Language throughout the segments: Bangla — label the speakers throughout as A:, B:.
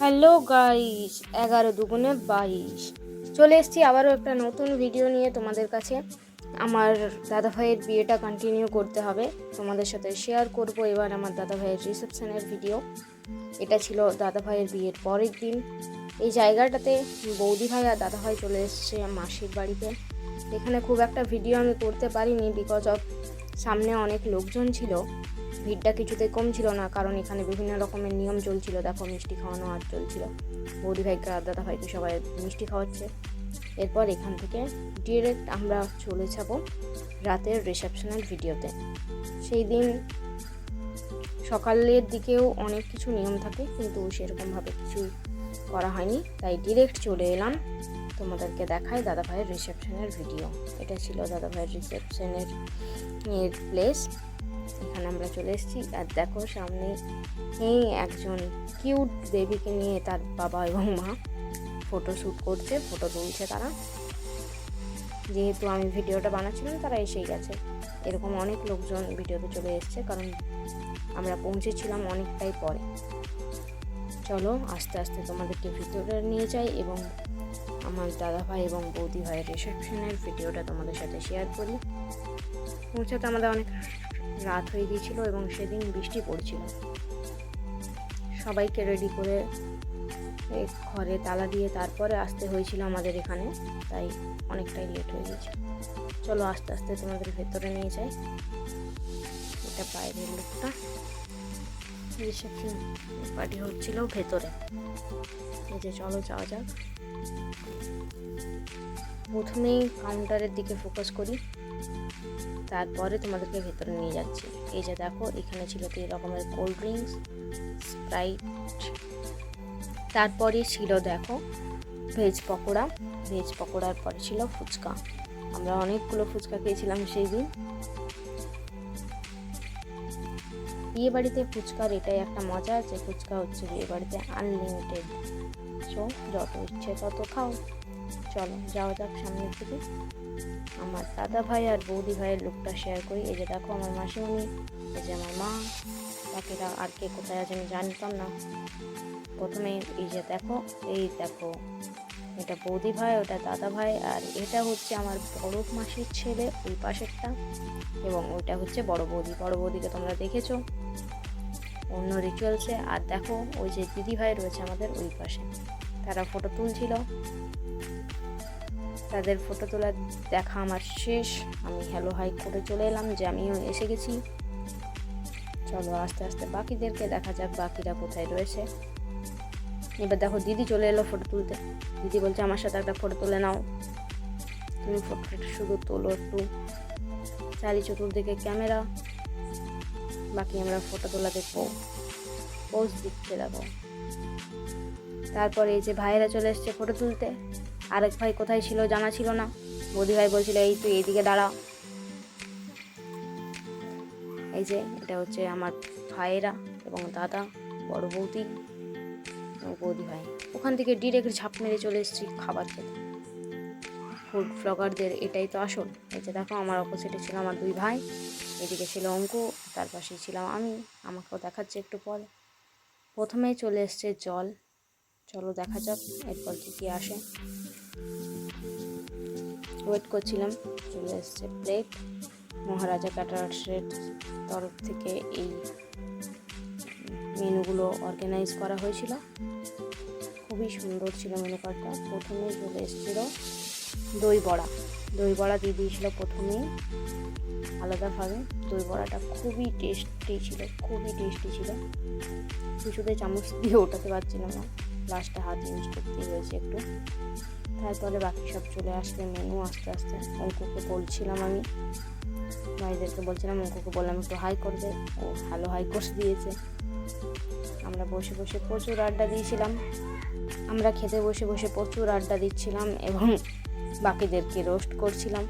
A: হ্যালো গাইস, এগারো দুগুণে বাইশ। চলে এসেছি আবারও একটা নতুন ভিডিও নিয়ে তোমাদের কাছে। আমার দাদা ভাইয়ের বিয়েটা কন্টিনিউ করতে হবে। তোমাদের সাথে শেয়ার করব এবার আমার দাদা ভাইয়ের রিসেপশনের ভিডিও এটা ছিল দাদা ভাইয়ের বিয়ের পরের দিন। এই জায়গাটাতে বৌদি ভাই আর দাদা ভাই চলে এসছে মাসির বাড়িতে। এখানে খুব একটা ভিডিও আমি করতে পারিনি বিকজ অফ সামনে অনেক লোকজন ছিল। ভিড়টা কিছুতেই কম ছিল না, কারণ এখানে বিভিন্ন রকমের নিয়ম চলছিল। দেখো, মিষ্টি খাওয়ানো আর চলছিল। বৌদি ভাইকে আর দাদা ভাইকে সবাই মিষ্টি খাওয়াচ্ছে। এরপর এখান থেকে ডিরেক্ট আমরা চলে যাব রাতের রিসেপশনের ভিডিওতে। সেই দিন সকালের দিকেও অনেক কিছু নিয়ম থাকে, কিন্তু সেরকমভাবে কিছু করা হয়নি। তাই ডিরেক্ট চলে এলাম তোমাদেরকে দেখায় দাদা ভাইয়ের রিসেপশনের ভিডিও। এটা ছিল দাদা ভাইয়ের রিসেপশনের প্লেস এখানে আমরা চলে এসেছি। আর দেখো সামনে এই একজন কিউট বেবিকে নিয়ে তার বাবা এবং মা ফটো শ্যুট করছে ফটো তুলছে তারা। যেহেতু আমি ভিডিওটা বানাচ্ছিলাম তারা এসেই গেছে। এরকম অনেক লোকজন ভিডিওতে চলে এসছে, কারণ আমরা পৌঁছেছিলাম অনেকটাই পরে। চলো আস্তে আস্তে তোমাদেরকে ভিতরে নিয়ে যাই এবং আমার দাদা ভাই এবং বৌদি ভাইয়ের রিসেপশনের ভিডিওটা তোমাদের সাথে শেয়ার করি। পৌঁছাতে আমাদের অনেক রাত হয়ে গিয়েছিল এবং সেদিন বৃষ্টি পড়ছিল। সবাইকে রেডি করে ঘরে তালা দিয়ে তারপরে আসতে হয়েছিল আমাদের এখানে, তাই অনেকটাই লেট হয়ে গেছে চলো আস্তে আস্তে তোমাদের ভেতরে নিয়ে যাই। এটা বাইরের লোকটা। রিসেপশন পার্টি হচ্ছিল ভেতরে। এই যে চলো যাওয়া যাক। প্রথমেই কাউন্টারের দিকে ফোকাস করি। তারপরে তোমাদেরকে ভেতরে নিয়ে যাচ্ছি। এই যে দেখো, এখানে ছিল তিন রকমের কোল্ড ড্রিঙ্কস স্প্রাইট তারপরে ছিল দেখো ভেজ পকোড়া। ভেজ পকোড়ার পরে ছিল ফুচকা। আমরা অনেকগুলো ফুচকা খেয়েছিলাম সেই দিন। বিয়ে বাড়িতে ফুচকার এটাই একটা মজা আছে, ফুচকা হচ্ছে বিয়ে বাড়িতে আনলিমিটেড সো যত ইচ্ছে তত খাও। চলো, যাওয়া যাক সামনের দিকে। আমার দাদা ভাই আর বৌদি ভাইয়ের লুকটা শেয়ার করি। এই যে দেখো আমার মাসিমণি, এই যে আমার মা। বাকিরা আর কে কোথায় আছে আমি জানতাম না। প্রথমে এই যে দেখো, এই দেখো। এটা বৌদি ভাই ওটা দাদা ভাই আর এটা হচ্ছে আমার বড় মাসির ছেলে, ওই পাশেরটা। এবং ওইটা হচ্ছে বড় বৌদি। বড় বৌদিকে তোমরা দেখেছ। অন্য রিচুয়ালসে আর দেখো, ওই যে দিদি ভাই রয়েছে আমাদের ওই পাশে। তারা ফটো তুলছিল। তাদের ফটো তোলার দেখা আমার শেষ। আমি হ্যালো হাই করে চলে এলাম যে আমিও এসে গেছি। চলো আস্তে আস্তে বাকিদেরকে দেখা যাক বাকিরা কোথায় রয়েছে। এবার দেখো দিদি চলে এলো ফটো তুলতে। দিদি বলছে, আমার সাথে একটা ফটো তুলে নাও। তুমি ফটোটা শুধু তোলো একটু। চারি চতুর্দিকে ক্যামেরা বাকি আমরা ফটো তোলা দেখব। পোজ দিচ্ছে দেখো। তারপরে এই যে ভাইয়েরা চলে এসছে ফটো তুলতে। আরেক ভাই কোথায় ছিল জানা ছিল না। বৌদি ভাই বলছিল, এই তুই এইদিকে দাঁড়া। এই যে এটা হচ্ছে আমার ভাইয়েরা এবং দাদা, বড় বৌদি। বৌদি ভাই। ওখান থেকে ডিরেক্ট ঝাঁপ মেরে চলে এসেছি খাবার খেতে। ফুড ব্লগারদের এটাই তো আসল। যে দেখো, আমার অপোজিটে ছিল আমার দুই ভাই, এদিকে ছিল অঙ্কু, তার পাশেই ছিলাম আমি। আমাকেও দেখাচ্ছে একটু পরে। প্রথমেই চলে এসছে জল। চলো দেখা যাক, এরপর কী কী আসে। ওয়েট করছিলাম, চলে এসছে প্লেট মহারাজা ক্যাটারার্সের তরফ থেকে এই মেনুগুলো অর্গানাইজ করা হয়েছিল। খুবই সুন্দর ছিল মেনু কার্ডটা প্রথমেই চলে এসেছিল দই বড়া। দই বড়া দিয়ে দিয়েছিল প্রথমেই আলাদাভাবে। দই বড়াটা খুবই টেস্টি ছিল, খুবই টেস্টি ছিল। কিছুতে চামচ দিয়ে ওঠাতে পারছিলাম না। লাস্টে হাত ইউজ করতে হয়েছে একটু। তারপরে বাকি সব চলে আসলে মেনু আস্তে আস্তে। অঙ্ককে বলছিলাম আমি। ভাইদেরকে বলছিলাম অঙ্ককে বললাম, একটু হাই করবে। ও ভালো হাই কোর্স দিয়েছে। আমরা বসে বসে প্রচুর আড্ডা দিয়েছিলাম। আমরা খেতে বসে বসে প্রচুর আড্ডা দিচ্ছিলাম এবং বাকিদেরকে রোস্ট করছিলাম।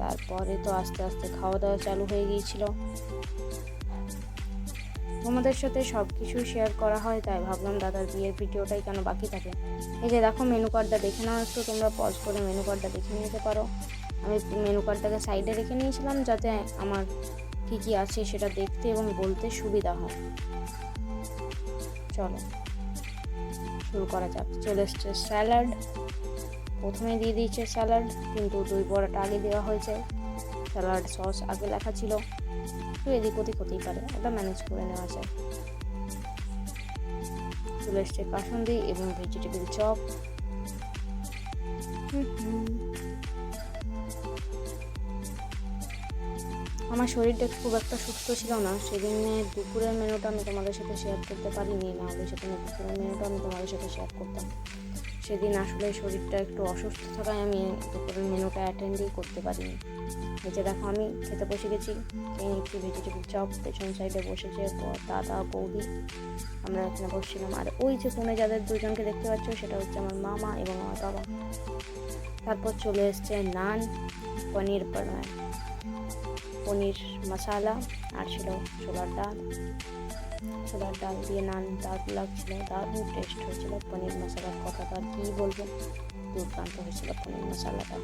A: তারপরে তো আস্তে আস্তে খাওয়া দাওয়া চালু হয়ে গিয়েছিল। তোমাদের সাথে সব কিছু শেয়ার করা হয়, তাই ভাবলাম দাদার বিয়ের ভিডিওটাই কেন বাকি থাকে। এই যে দেখো মেনু কার্ডটা দেখে নাও একটু, তোমরা পজ করে মেনু কার্ডটা দেখে নিতে পারো। আমি মেনু কার্ডটাকে সাইডে রেখে নিয়েছিলাম যাতে আমার কী কী আছে সেটা দেখতে এবং বলতে সুবিধা হয়। চলো, শুরু করা যাক। চলে এসছে স্যালাড। প্রথমে দিয়ে দিয়েছে স্যালাড, কিন্তু দই বড়াটা আগে দেওয়া হয়েছে। স্যালাড সস আগে লেখা ছিল। তো এদিক ওদিক হতেই পারে, ওটা ম্যানেজ করে নেওয়া যায়। চলে এসছে কাসুন্দি এবং ভেজিটেবল চপ আমার শরীরটা খুব একটা সুস্থ ছিল না সেদিনে দুপুরের মেনুটা আমি তোমাদের সাথে শেয়ার করতে পারিনি, না হলে সেদিনে দুপুরের মেনুটা আমি তোমাদের সাথে শেয়ার করতাম। সেদিন আসলে শরীরটা একটু অসুস্থ থাকায় আমি দুপুরের মেনুটা অ্যাটেন্ডই করতে পারিনি। যে দেখো, আমি খেতে বসে গেছি খেয়ে নিচ্ছি ভেজিটেবল চপ পেছন সাইডে বসেছে দাদা, বৌদি, আমরা এখানে বসছিলাম। আর ওই যে ফোনে যাদের দুজনকে দেখতে পাচ্ছ, সেটা হচ্ছে আমার মামা এবং আমার বাবা। তারপর চলে এসছে নান, পনির পড়ায় পনির মশালা আর ছিল ছোলার ডাল। ছোলার ডাল দিয়ে নান দারুণ লাগছিল, দারুণ টেস্ট হয়েছিল পনির মশলার কথা তো আর কী বলব? দুর্দান্ত হয়েছিল পনির মশলাটা।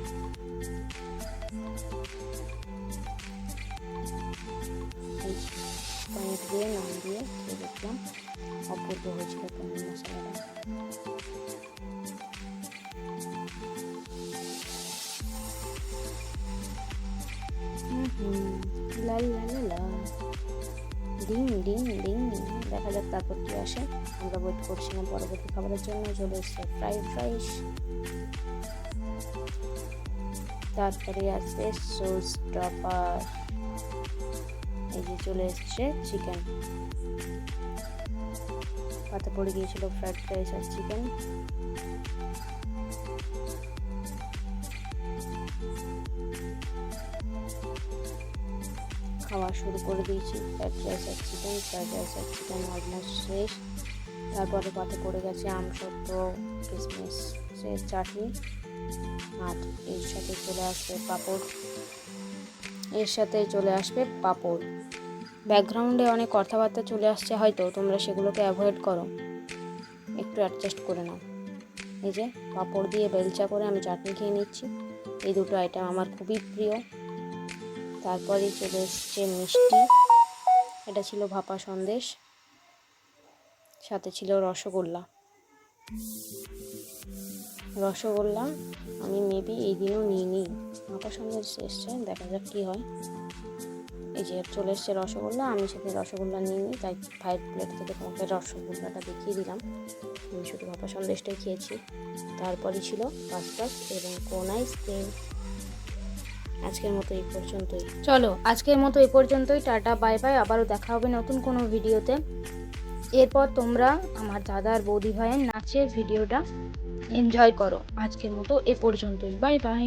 A: পনির দিয়ে, নান দিয়ে দেখলাম, অপূর্ব হয়েছিল পনির মশলাটা। ডিং ডিং ডিং দেখা যাক তারপর কি আসে। আমরা ওয়েট করছিলাম পরবর্তী খাবারের জন্য। চলে এসছে ফ্রাইড রাইস তারপরে আসছে সোস টপার এই যে চলে এসছে চিকেন পাতে পড়ে গিয়েছিল ফ্রাইড রাইস আর চিকেন খাওয়া শুরু করে দিয়েছি। ফ্রাইড রাইস আর চিকেন ফ্রাইড রাইস আর চিকেন অলমোস্ট শেষ। তারপরে পাতে পড়ে গেছে আমসত্ব কিশমিশ সে চাটনি। আর এর সাথে চলে আসবে পাঁপড়। এর সাথে চলে আসবে পাঁপড়। ব্যাকগ্রাউন্ডে অনেক কথাবার্তা চলে আসছে হয়তো, তোমরা সেগুলোকে অ্যাভয়েড করো। একটু অ্যাডজাস্ট করে নাও। এই যে, পাঁপড় দিয়ে বেলচা করে আমি চাটনি খেয়ে নিচ্ছি। এই দুটো আইটেম আমার খুবই প্রিয়। তারপরে চলে এসছে মিষ্টি। এটা ছিল ভাপা সন্দেশ। সাথে ছিল রসগোল্লা। রসগোল্লা আমি মেবি এই দিনও নিয়ে নিই ভাপা সন্দেশ এসছে, দেখা যাক কী হয়। এই যে চলে এসছে রসগোল্লা, আমি সাথে রসগোল্লা নিয়ে নিই তাই ফাইভ প্লেট থেকে তোমাকে রসগোল্লাটা দেখিয়ে দিলাম। আমি শুধু ভাপা সন্দেশটাই খেয়েছি। তারপরে ছিল পাসপাস এবং কোন আইসক্রিম আজকের মতো এই পর্যন্তই। চলো আজকের মতো এই পর্যন্তই টাটা বাই বাই আবারও দেখা হবে নতুন কোনো ভিডিওতে। এরপর তোমরা আমার দাদার বৌদি ভাইয়ের নাচের ভিডিওটা এনজয় করো। আজকের মতো এ পর্যন্তই বাই বাই।